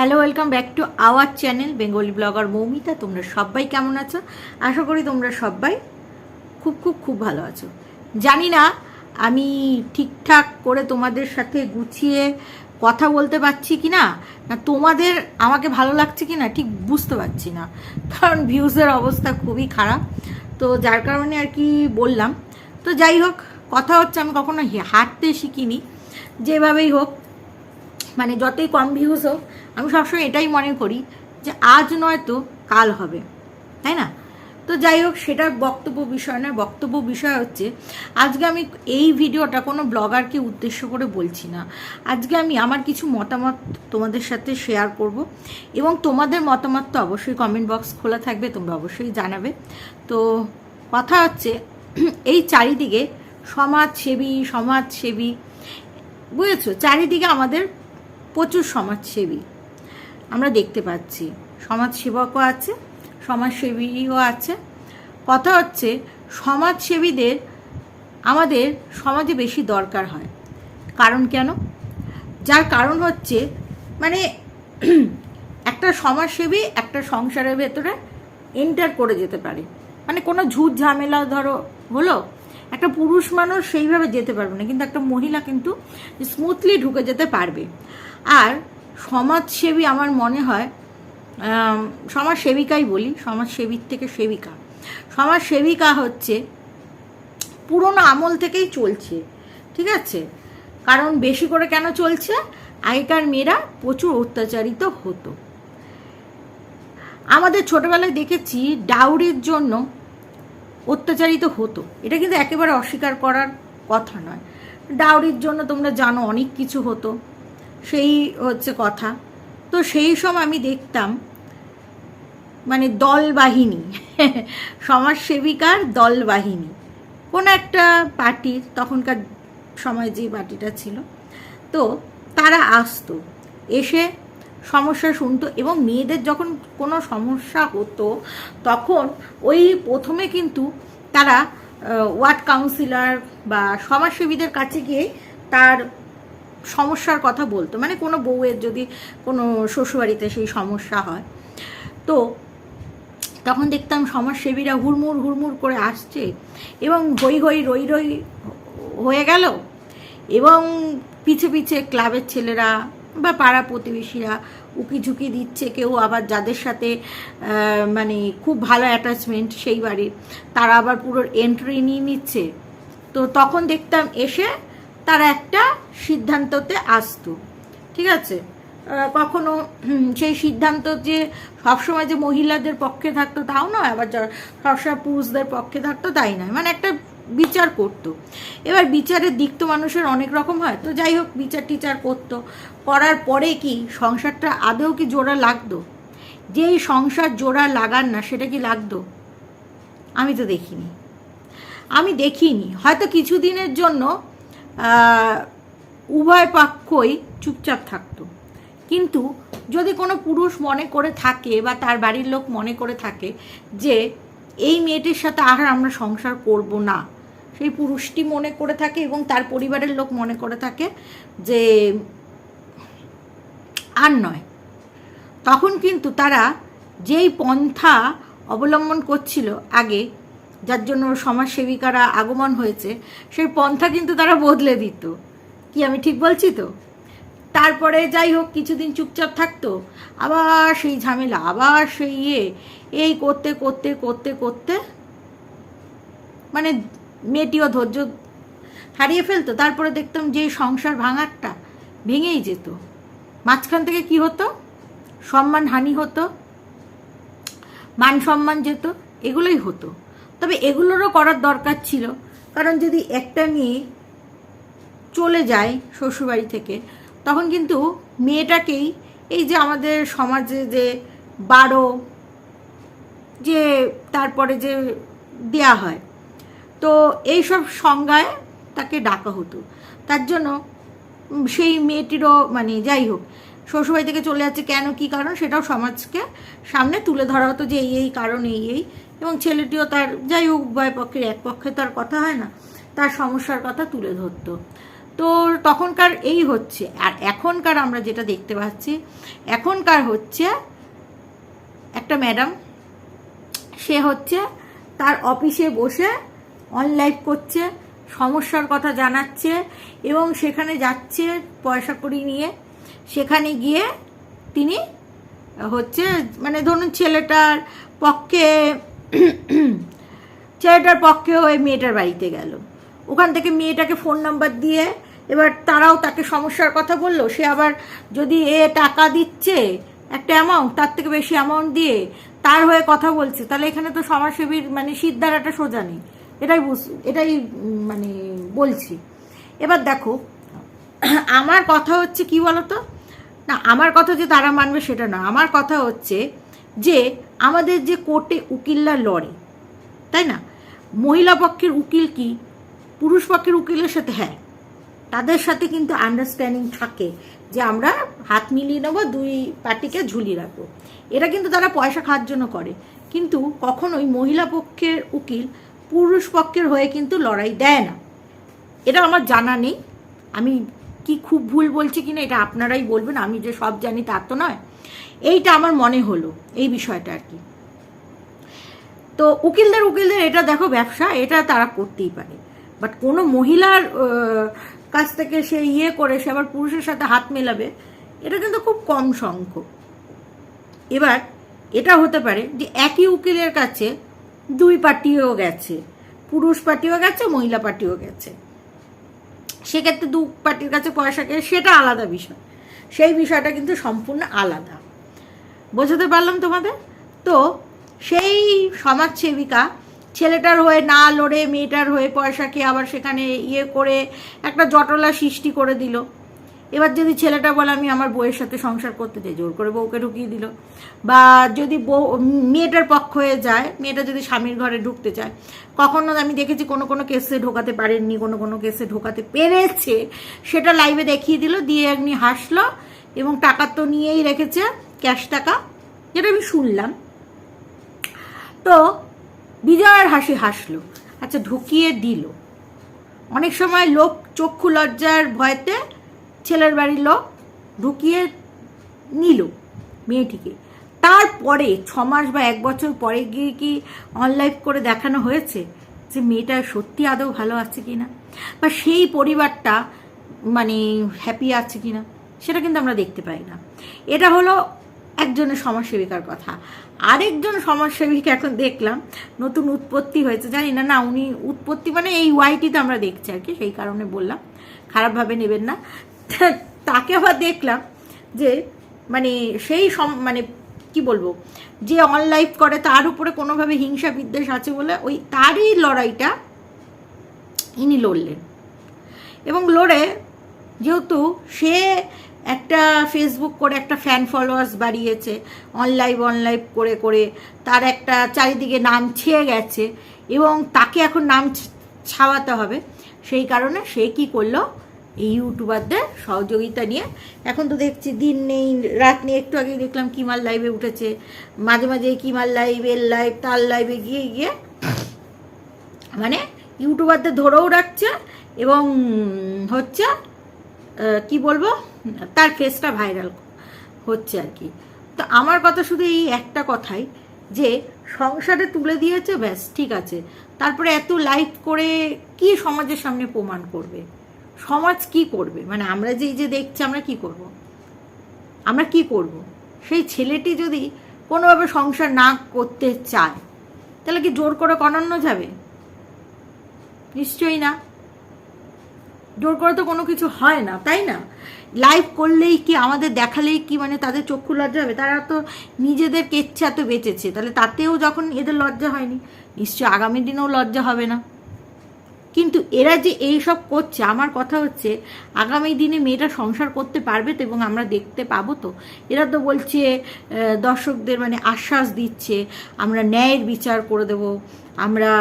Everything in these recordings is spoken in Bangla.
Hello welcome back to our channel Bengali blogger Moumita তোমরা সবাই কেমন আছো? আশা করি তোমরা সবাই খুব খুব খুব ভালো আছো। জানি না, আমি ঠিকঠাক করে তোমাদের সাথে গুছিয়ে কথা বলতে পারছি কি না না তোমাদের আমাকে ভালো লাগছে কি না ঠিক বুঝতে পারছি না। কারণ ভিউজের অবস্থা খুবই খারাপ। তো যার কারণে আর কি বললাম। তো যাই হোক, কথা হচ্ছে আমি কখনো হাঁটতে শিখিনি। যেভাবেই হোক মানে যতই কম ভিউজ হোক আমি সবসময় এটাই মনে করি যে আজ নয়তো কাল হবে, তাই না? তো যাই হোক, সেটা বক্তব্য বিষয় নয়, বক্তব্য বিষয় হচ্ছে আজকে আমি এই ভিডিওটা কোনো ব্লগারকে উদ্দেশ্য করে বলছি না। আজকে আমি আমার কিছু মতামত তোমাদের সাথে শেয়ার করব এবং তোমাদের মতামত তো অবশ্যই কমেন্ট বক্স খোলা থাকবে, তোমরা অবশ্যই জানাবে। তো কথা হচ্ছে এই চারিদিকে সমাজসেবী সমাজসেবী, বুঝেছ? চারিদিকে আমাদের প্রচুর সমাজসেবী। আমরা দেখতে পাচ্ছি। সমাজসেবকও আছে, সমাজসেবীও আছে। কথা হচ্ছে, সমাজসেবীদের, আমাদের সমাজে বেশি দরকার হয়। কারণ কেন? যার কারণ হচ্ছে মানে একটা সমাজসেবী একটা সংসারের ভেতরে এন্টার করে যেতে পারে। মানে কোনো ঝুট ঝামেলা ধরো হলো, একটা পুরুষ মানুষ সেইভাবে যেতে পারবে না, কিন্তু একটা মহিলা কিন্তু স্মুথলি ঢুকে যেতে পারবে। আর সমাজসেবী আমার মনে হয় আম, সমাজসেবিকাই বলি সমাজসেবীর থেকে সেবিকা। সমাজসেবিকা হচ্ছে পুরোনো আমল থেকেই চলছে ঠিক আছে? কারণ বেশি করে কেন চলছে? আগেকার মেয়েরা প্রচুর অত্যাচারিত হতো। আমাদের ছোটবেলায় দেখেছি ডাউরির জন্য অত্যাচারিত হতো। এটা কিন্তু একেবারে অস্বীকার করার কথা নয়। ডাউরির জন্য তোমরা জানো অনেক কিছু হতো। সেই হচ্ছে কথা। তো সেই সব আমি দেখতাম। মানে দল বাহিনী সমাজসেবিকার দল বাহিনী কোনো একটা পার্টির তখনকার সময় যে পার্টিটা ছিল। তো তারা আসতো। এসে সমস্যা শুনতো এবং মেয়েদের যখন কোনো সমস্যা হতো, তখন ওই প্রথমে কিন্তু তারা ওয়ার্ড কাউন্সিলর বা সমাজসেবীদের কাছে গিয়ে তার সমস্যার কথা বলতো। মানে কোনো বউয়ের যদি কোনো শ্বশুরবাড়িতে সেই সমস্যা হয়। তো তখন দেখতাম সমাজসেবীরা হুড়মুড় হুড়মুড় করে আসছে এবং হই হই রই রই হয়ে গেল এবং পিছে পিছে ক্লাবের ছেলেরা বা পাড়া প্রতিবেশীরা উকি ঝুঁকি দিচ্ছে, কেউ আবার যাদের সাথে মানে খুব ভালো অ্যাটাচমেন্ট সেই বাড়ির, তারা আবার পুরো এন্ট্রি নিয়ে নিচ্ছে। তো তখন দেখতাম এসে তারা একটা সিদ্ধান্ততে আসতো। ঠিক আছে? কখনো সেই সিদ্ধান্ত যে সবসময় যে মহিলাদের পক্ষে থাকতো তাও নয়, আবার সবসময় পুরুষদের পক্ষে থাকতো তাই নয়। মানে একটা বিচার করতো। এবার বিচারের দিক তো মানুষের অনেক রকম হয়। তো যাই হোক, বিচার টিচার করতো। করার পরে কি সংসারটা আদৌ কি জোড়া লাগতো? যেই সংসার জোড়া লাগান না, সেটা কি লাগতো? আমি তো দেখিনি। আমি দেখিনি। হয়তো কিছুদিনের জন্য উভয় পক্ষই চুপচাপ থাকতো। কিন্তু যদি কোনো পুরুষ মনে করে থাকে বা তার বাড়ির লোক মনে করে থাকে যে এই মেয়েটির সাথে আর আমরা সংসার করব না, সেই পুরুষটি মনে করে থাকে এবং তার পরিবারের লোক মনে করে থাকে যে আর নয়, তখন কিন্তু তারা যেই পন্থা অবলম্বন করছিল আগে যার জন্য সমাজসেবিকারা আগমন হয়েছে, সেই পন্থা কিন্তু তারা বদলে দিত। কি আমি ঠিক বলছি তো? তারপরে যাই হোক, কিছুদিন চুপচাপ থাকতো, আবার সেই ঝামেলা, আবার সেই ইয়ে এই করতে করতে করতে করতে মানে মেয়েটিও ধৈর্য হারিয়ে ফেলতো, তারপরে দেখতাম যে সংসার ভাঙারটা ভেঙেই যেত। মাঝখান থেকে কি হতো? সম্মান হানি হতো, মান সম্মান যেত, এগুলোই হতো। তবে এগুলোরও করার দরকার ছিল। কারণ যদি একটা মেয়ে চলে যায় শ্বশুরবাড়ি থেকে, তখন কিন্তু মেয়েটাকেই এই যে আমাদের সমাজে যে বারো, যে তারপরে যে দেয়া হয়, তো এইসব সংজ্ঞায় তাকে ডাকা হতো। তার জন্য সেই মেয়েটিরও মানে যাই হোক, শ্বশুরবাড়ি থেকে চলে যাচ্ছে কেন, কি কারণ সেটাও সমাজকে সামনে তুলে ধরা হতো যে এই এই কারণ, এই এই। এবং ছেলেটিও তার, যাই হোক, উভয় পক্ষের এক পক্ষে তার কথা হয় না, তার সমস্যার কথা তুলে ধরতো। তো তখনকার এই হচ্ছে, আর এখনকার আমরা যেটা দেখতে পাচ্ছি, এখনকার হচ্ছে একটা ম্যাডাম, সে হচ্ছে তার অফিসে বসে অনলাইন করছে, সমস্যার কথা জানাচ্ছে এবং সেখানে যাচ্ছে পয়সা কড়ি নিয়ে। সেখানে গিয়ে তিনি হচ্ছে মানে ধরুন ছেলেটার পক্ষে ছেলেটার পক্ষে ওই মেয়েটার বাড়িতে গেল। ওখান থেকে মেয়েটাকে ফোন নাম্বার দিয়ে এবার তারাও তাকে সমস্যার কথা বলল। সে আবার যদি এ টাকা দিচ্ছে, একটা অ্যামাউন্ট তার থেকে বেশি অ্যামাউন্ট দিয়ে তার হয়ে কথা বলছে, তাহলে এখানে তো সমাজসেবীর মানে সিদ্ধারাটা সোজা নেই। এটাই বুঝ, এটাই মানে বলছি। এবার দেখো, আমার কথা হচ্ছে কি বলতো? না, আমার কথা যে তারা মানবে সেটা না। আমার কথা হচ্ছে যে আমাদের যে কোর্টে উকিলরা লড়ে, তাই না? মহিলা পক্ষের উকিল কি? পুরুষ পক্ষের উকিলের সাথে হ্যাঁ। তাদের সাথে কিন্তু আন্ডারস্ট্যান্ডিং থাকে যে আমরা হাত মিলিয়ে নেব, দুই পার্টিকে ঝুলিয়ে রাখব। এটা কিন্তু তারা পয়সা খাওয়ার জন্য করে। কিন্তু কখনোই মহিলা পক্ষের উকিল পুরুষ পক্ষের হয়ে কিন্তু লড়াই দেয় না। এটা আমার জানা নেই। আমি কি খুব ভুল বলছি কিনা, এটা আপনারাই বলবেন। আমি যে সব জানি তা তো নয়। এইটা আমার মনে হলো, এই বিষয়টা আর কি। তো উকিলদের উকিলদের এটা দেখো ব্যবসা, এটা তারা করতেই পারে। বাট কোনো মহিলার কাছ থেকে সে ইয়ে করে, সে আবার পুরুষের সাথে হাত মেলাবে, এটা কিন্তু খুব কম সংখ্যক। এবার এটা হতে পারে যে একই উকিলের কাছে দুই পার্টিও গেছে, পুরুষ পার্টিও গেছে, মহিলা পার্টিও গেছে। সেক্ষেত্রে দু পার্টির কাছে পয়সা কে সেটা আলাদা বিষয়। সেই বিষয়টা কিন্তু সম্পূর্ণ আলাদা। বোঝাতে পারলাম তোমাদের? তো সেই সমাজসেবিকা ছেলেটার হয়ে না লড়ে, মেয়েটার হয়ে পয়সাকে আবার সেখানে ইয়ে করে একটা জটলা সৃষ্টি করে দিল। এবার যদি ছেলেটা বলে, আমি আমার বউয়ের সাথে সংসার করতে চাই, জোর করে বউকে ঢুকিয়ে দিল। বা যদি বউ, মেয়েটার পক্ষ হয়ে যায়, মেয়েটা যদি স্বামীর ঘরে ঢুকতে চায়, কখনো আমি দেখেছি কোনো কোনো কেসে ঢোকাতে পারেননি, কোনো কোনো কেসে ঢোকাতে পেরেছে। সেটা লাইভে দেখিয়ে দিল, দিয়ে এমনি হাসলো এবং টাকা তো নিয়েই রেখেছে ক্যাশ টাকা, যেটা আমি শুনলাম। তো বিজয়ের হাসি হাসলো আচ্ছা ঢুকিয়ে দিল। অনেক সময় লোক চক্ষু লজ্জার ভয়তে ছেলের বাড়ির লোক ঢুকিয়ে নিল মেয়েটিকে। তারপরে ছ মাস বা এক বছর পরে গিয়ে কি অনলাইভ করে দেখানো হয়েছে যে মেয়েটা সত্যি আদৌ ভালো আছে কি না বা সেই পরিবারটা মানে হ্যাপি আছে কি না সেটা কিন্তু আমরা দেখতে পাই না। এটা হলো একজনের সমাজসেবিকার কথা। আরেকজন সমাজসেবিকা এখন দেখলাম নতুন উৎপত্তি হয়েছে। জানি না না, উনি উৎপত্তি মানে এই ওয়াইটিতে আমরা দেখছি আর কি, সেই কারণে বললাম। খারাপভাবে নেবেন না। তাকে আবার দেখলাম যে মানে সেই সম মানে কি বলব, যে অনলাইভ করে তার উপরে কোনোভাবে হিংসা বিদ্বেষ আছে বলে ওই তারই লড়াইটা ইনি লড়লেন। এবং লড়ে যেহেতু সে একটা ফেসবুক করে একটা ফ্যান ফলোয়ার্স বাড়িয়েছে অনলাইভ অনলাইভ করে করে তার একটা চারিদিকে নাম ছেয়ে গেছে এবং তাকে এখন নাম ছাওয়াতে হবে। সেই কারণে সে কি করল এই ইউটিউবারদের সহযোগিতা নিয়ে। এখন তো দেখছি দিন নেই, রাত নেই, একটু আগে দেখলাম কিমার লাইভে উঠেছে। মাঝে মাঝে কিমার লাইভ এর লাইভ তার লাইভে গিয়ে গিয়ে মানে ইউটিউবারদের ধরেও রাখছে এবং হচ্ছে কি বলব, তার ফেসটা ভাইরাল হচ্ছে আর কি। তো আমার কথা শুধু এই একটা কথাই, যে সংসারে তুলে দিয়েছে, ব্যাস, ঠিক আছে। তারপরে এত লাইভ করে কি সমাজের সামনে প্রমাণ করবে? সমাজ কি করবে? মানে আমরা যে যে দেখছি, আমরা কি করব। আমরা কি করব। সেই ছেলেটি যদি কোনোভাবে সংসার না করতে চায়, তাহলে কি জোর করে করানো যাবে? নিশ্চয়ই না। জোর করে তো কোনো কিছু হয় না, তাই না? লাইভ করলেই কি, আমাদের দেখালেই কি মানে তাদের চক্ষু লজ্জা হবে? তারা তো নিজেদের কেচ্ছা তো বেঁচেছে। তাহলে তাতেও যখন এদের লজ্জা হয়নি, নিশ্চয়ই আগামী দিনেও লজ্জা হবে না। কিন্তু এরা যে এই সব করছে, আমার কথা হচ্ছে, আগামী দিনে মেয়েটা সংসার করতে পারবে তো এবং আমরা দেখতে পাবো তো। এরা তো বলছে দর্শকদের মানে আশ্বাস দিচ্ছে, আমরা ন্যায়ের বিচার করে দেব, আমরা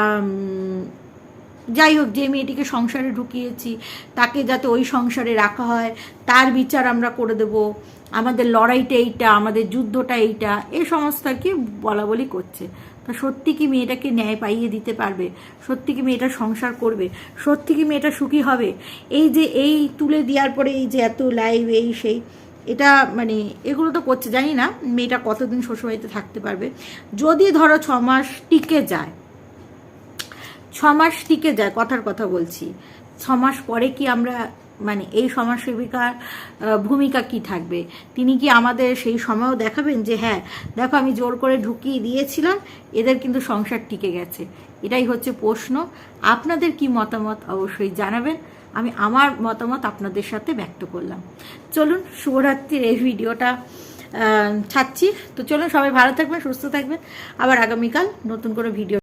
যাই হোক, যে মেয়েটিকে সংসারে ঢুকিয়েছি, তাকে যাতে ওই সংসারে রাখা হয়, তার বিচার আমরা করে দেব। আমাদের লড়াইটা এইটা, আমাদের যুদ্ধটা এইটা, এই সমস্ত আর কি বলা বলি করছে। তো সত্যি কি মেয়েটাকে ন্যায় পাইয়ে দিতে পারবে? সত্যি কি মেয়েটা সংসার করবে? সত্যি কি মেয়েটা সুখী হবে? এই যে এই তুলে দেওয়ার পরে এই যে এত লাইভ এই সেই, এটা মানে এগুলো তো করছে, জানি না মেয়েটা কতদিন শ্বশুরবাড়িতে থাকতে পারবে। যদি ধরো ছ মাস টিকে যায়, ছ মাস টিকে যায়, কথার কথা বলছি, ছ মাস পরে কি আমরা মানে এই সমাজসেবিকার ভূমিকা কি থাকবে? তিনি কি আমাদের সেই সময়ও দেখাবেন যে হ্যাঁ দেখো আমি জোর করে ঢুকিয়ে দিয়েছিলাম, এদের কিন্তু সংসার টিকে গেছে। এটাই হচ্ছে প্রশ্ন। আপনাদের কি মতামত অবশ্যই জানাবেন। আমি আমার মতামত আপনাদের সাথে ব্যক্ত করলাম। চলুন, শুভরাত্রির এই ভিডিওটা ছাড়ছি। তো চলুন, সবাই ভালো থাকবেন, সুস্থ থাকবেন। আবার আগামীকাল নতুন করে ভিডিও